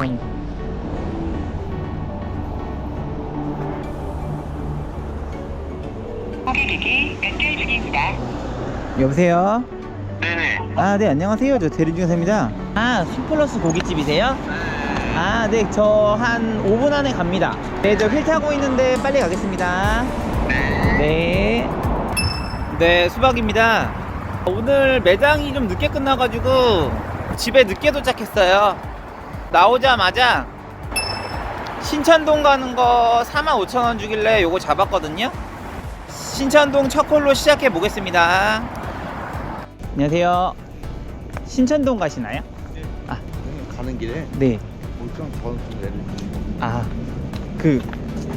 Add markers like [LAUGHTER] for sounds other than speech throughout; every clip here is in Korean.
음. 고객에게 연결 중입니다. 여보세요? 네네. 아, 네, 안녕하세요. 저 대리중사입니다. 아, 수플러스 고깃집이세요? 아, 네, 저 한 5분 안에 갑니다. 네, 저 휠 타고 있는데 빨리 가겠습니다. 네. 네, 수박입니다. 오늘 매장이 좀 늦게 끝나가지고 집에 늦게 도착했어요. 나오자마자 신천동 가는 거 45,000원 주길래 요거 잡았거든요. 신천동 첫 콜로 시작해 보겠습니다. 안녕하세요. 신천동 가시나요? 아, 가는 길에 네. 물좀 더좀 내리고. 아, 그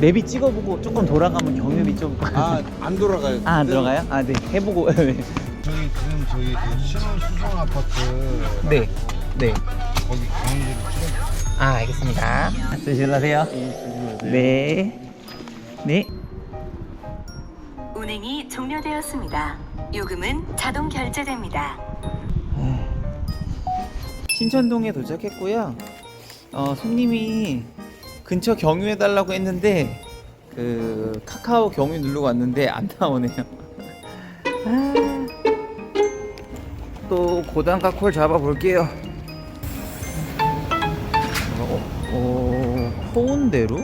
내비 찍어보고 조금 돌아가면 경유비 좀. 아, 안 돌아가요. 아, 안 들어가요? 아, 네. 해보고. 네. 저기 지금 저기 그 신혼 수성 아파트. 네. 네. 거기 경유를 찍어. 아, 알겠습니다. 드실라세요? 네. 네. 운행이 종료되었습니다. 요금은 자동 결제됩니다. 신천동에 도착했고요. 어, 손님이 근처 경유해 달라고 했는데 그 카카오 경유 누르고 왔는데 안 나오네요. 아, 또 고단가 콜 잡아 볼게요. 어, 호운대로?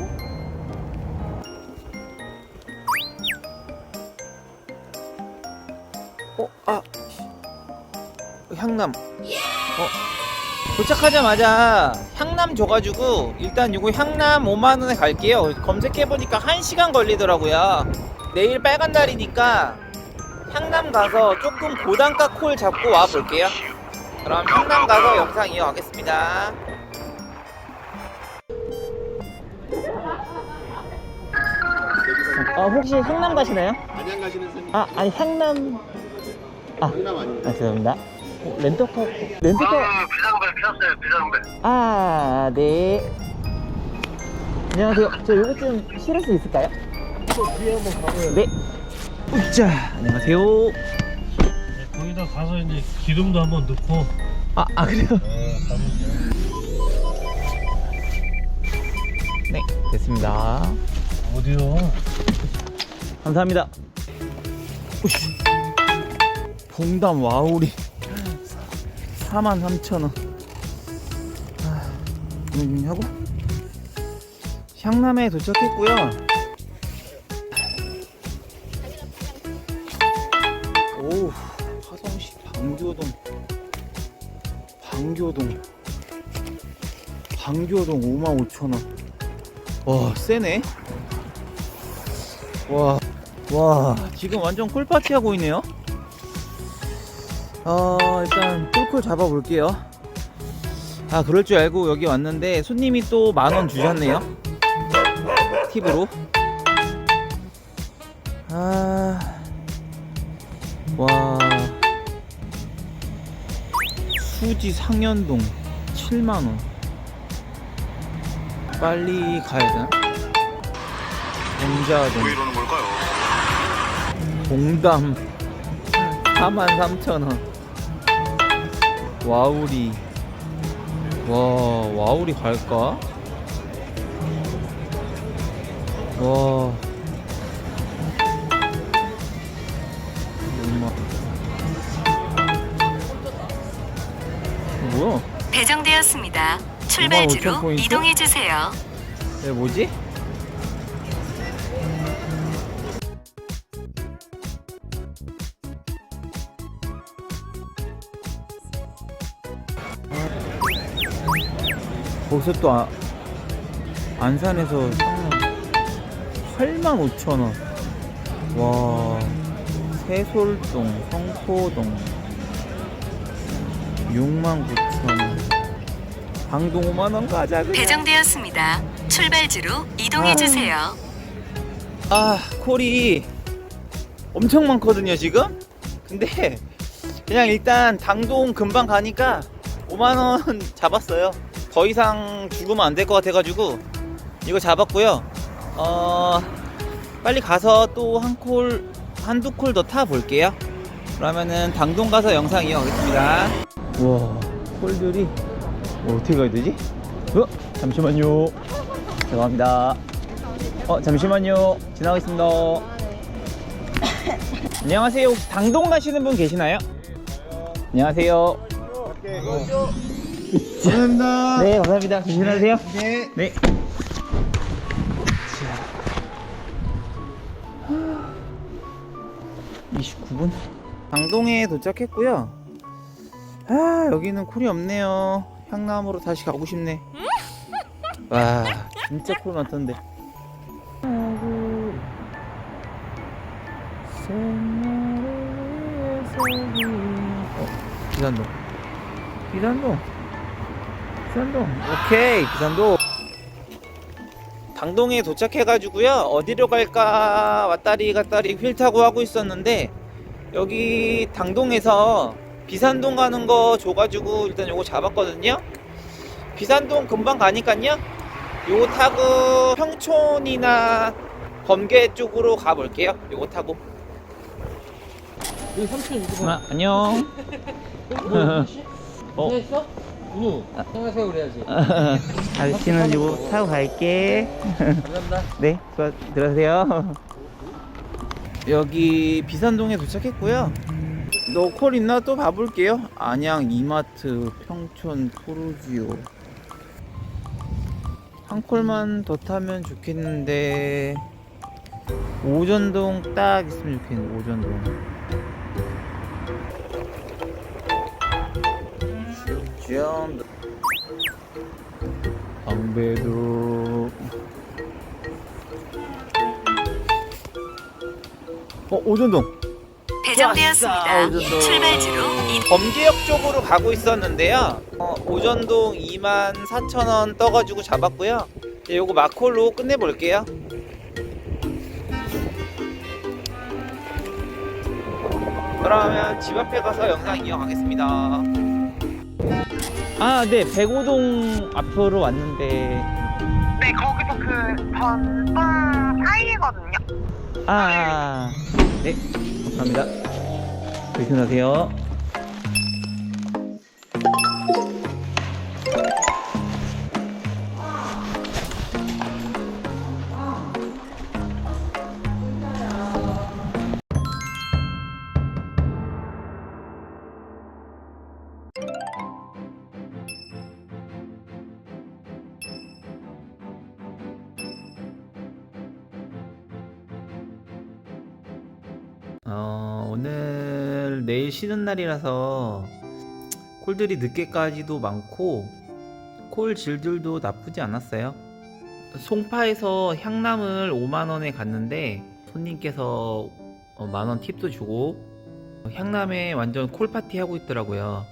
어, 아, 향남. 어, 도착하자마자 향남 줘가지고 일단 이거 향남 5만원에 갈게요. 검색해보니까 1시간 걸리더라고요. 내일 빨간 날이니까 향남 가서 조금 고단가 콜 잡고 와 볼게요. 그럼 향남 가서 영상 이어가겠습니다 어, 혹시 향남 가시나요? 안양 가시는 선아 아니 향남 아, 강남 아닙니다. 아 죄송합니다 어, 렌터카 렌터카 비상벨 폈어요, 비상벨. 아, 네. 안녕하세요. 저 요거 좀 실을 수 있을까요? 뒤에 한번 가봐요. 네. 으쌰. 안녕하세요. 거기다 가서 이제 기름도 한번 넣고 아, 아 그래요? 어, 가면 네, 됐습니다. 어디요? 감사합니다. 으쌰. 봉담 와우리 43,000원. 아, 음, 하고 향남에 도착했고요. 오, 화성시 방교동. 방교동. 방교동 55,000원. 와, 세네. 와, 와, 지금 완전 콜파티 하고 있네요. 어, 일단 콜콜 잡아볼게요. 아, 그럴 줄 알고 여기 왔는데 손님이 또 만 원 주셨네요. 팁으로. 아, 와. 수지 상현동 7만 원. 빨리 가야 되나? 공자동. 이러는 걸까요? 봉담 43,000원 와우리 와 와우리 갈까? 와 뭐야? 배정되었습니다. 55,000 출발지로 포인트? 이동해 주세요. 이게 뭐지? 거기서 또 아, 안산에서 8만 5천 원. 와, 세솔동, 성포동 6만 9천 원. 방동 5만 원 가자 그냥. 배정되었습니다. 출발지로 이동해 아. 주세요. 아 콜이 엄청 많거든요 지금 근데 그냥 일단 당동 금방 가니까 5만원 [LAUGHS] 잡았어요 더 이상 죽으면 안 될 것 같아 가지고 이거 잡았고요 어 빨리 가서 또 한 콜 한두 콜 더 타 볼게요 그러면은 당동 가서 영상 이어가겠습니다 우와 콜들이 뭐 어떻게 가야 되지? 어? 잠시만요. 죄송합니다. 어, 잠시만요. 지나가겠습니다. [COUGHS] 안녕하세요. 혹시 당동 가시는 분 계시나요? 안녕하세요. 감사합니다. 네, 감사합니다. 조심하세요. 네. 네. 자. 29분. 방동에 도착했고요. 아, 여기는 콜이 없네요. 향남으로 다시 가고 싶네. 와, 진짜 콜 많던데. 어, 비산동. 비산동. 비산동. 오케이, 비산동. 당동에 도착해가지고요. 어디로 갈까 왔다리 갔다리 휠 타고 하고 있었는데 여기 당동에서 비산동 가는 거 줘가지고 일단 요거 잡았거든요. 비산동 금방 가니까요. 요거 타고 평촌이나 범계 쪽으로 가볼게요. 요거 타고. 여기 3,600원. 아, 안녕. [LAUGHS] 어. 했어? 누 안녕하세요 그래야지. 아저씨는 이거 타고 갈게. 감사합니다. [LAUGHS] 네, 수고 들어가세요. 여기 비산동에 도착했고요. 너콜 있나 또 봐볼게요. 안양 이마트 평촌 포르지오. 한 콜만 더 타면 좋겠는데 오전동 딱 있으면 좋겠네. 오전동. 좀 방배도. 어 오전동. 배정되었습니다. 오전동. 출발지로. 범계역 쪽으로 가고 있었는데요. 어, 오전동 24,000원 떠가지고 잡았고요. 이제 요거 마콜로 끝내볼게요. 그러면 집 앞에 가서 영상 이어가겠습니다 아 네 백오동 앞으로 왔는데 네, 거기서 그 전동 사이거든요. 아, 네, 감사합니다. 조심하세요. 어, 오늘 내일 쉬는 날이라서 콜들이 늦게까지도 많고 콜 질들도 나쁘지 않았어요. 송파에서 향남을 5만원에 갔는데 손님께서 어, 만원 팁도 주고 향남에 완전 콜 파티 하고 있더라고요.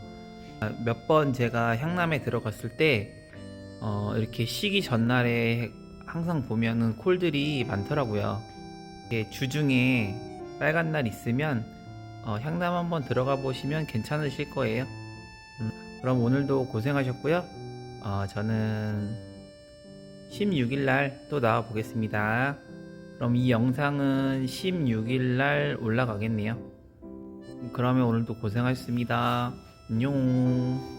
몇 번 제가 향남에 들어갔을 때 어, 이렇게 쉬기 전날에 항상 보면은 콜들이 많더라고요. 주중에 빨간 날 있으면 어, 향남 한번 들어가 보시면 괜찮으실 거예요. 음, 그럼 오늘도 고생하셨고요. 어, 저는 16일 날 또 나와 보겠습니다. 그럼 이 영상은 16일 날 올라가겠네요. 그러면 오늘도 고생하셨습니다. 안녕.